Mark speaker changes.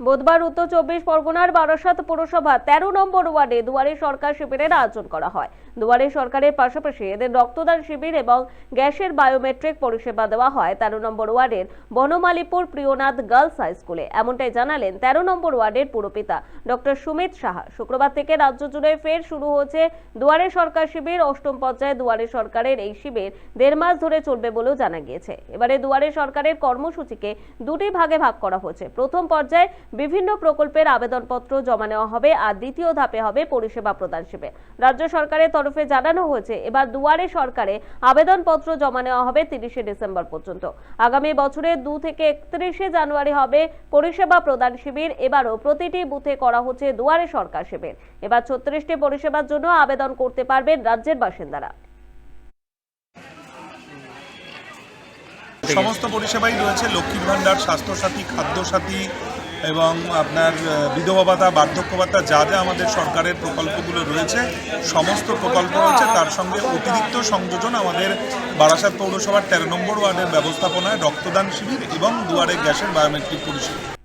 Speaker 1: বুধবার উত্তর চব্বিশ পরগনার বারাসাত পুরসভা তেরো নম্বর ওয়ার্ডে দুয়ারে সরকার শিবিরের আয়োজন করা হয়। দুয়ারে সরকারের পাশাপাশি এদের রক্তদান শিবির এবং গ্যাসের বায়োমেট্রিক পরিষেবা দেওয়া হয়। তেরো নম্বর ওয়ার্ডের বনমালীপুর প্রিয়নাথ গার্লস হাই স্কুলে। এমনটাই জানালেন তেরো নম্বর ওয়ার্ডের পুরপিতা ডক্টর সুমিত সাহা। শুক্রবার থেকে রাজ্য জুড়ে ফের শুরু হয়েছে দুয়ারে সরকার শিবির। অষ্টম পর্যায়ে দুয়ারে সরকারের এই শিবির দেড় মাস ধরে চলবে বলেও জানা গিয়েছে। এবারে দুয়ারে সরকারের কর্মসূচিকে দুটি ভাগে ভাগ করা হয়েছে। প্রথম পর্যায়ে বিভিন্ন প্রকল্পের আবেদনপত্র জমা নেওয়া হবে আর দ্বিতীয় ধাপে হবে পরিষেবা প্রদান শিবির। রাজ্য সরকারের তরফে জানানো হয়েছে, এবার দুয়ারে সরকারে আবেদনপত্র জমা নেওয়া হবে তিরিশে ডিসেম্বর পর্যন্ত। আগামী বছরের দু থেকে একত্রিশে জানুয়ারি হবে পরিষেবা প্রদান শিবির, এবারও প্রতিটি বুথে করা হচ্ছে দুয়ারে সরকার শিবির। এবার ছত্রিশটি পরিষেবার জন্য আবেদন করতে পারবেন রাজ্যের বাসিন্দারা।
Speaker 2: সমস্ত পরিষেবাই রয়েছে, লক্ষ্মীর ভাণ্ডার, স্বাস্থ্যসাথী, খাদ্যসাথী এবং আপনার বিধবা ভাতা, বার্ধক্য ভাতা, যা যা আমাদের সরকারের প্রকল্পগুলো রয়েছে, সমস্ত প্রকল্প রয়েছে, তার সঙ্গে অতিরিক্ত সংযোজন আমাদের বারাসাত পৌরসভার তেরো নম্বর ওয়ার্ডের ব্যবস্থাপনায় রক্তদান শিবির এবং দুয়ারে গ্যাসের বায়োমেট্রিক পরিষেবা।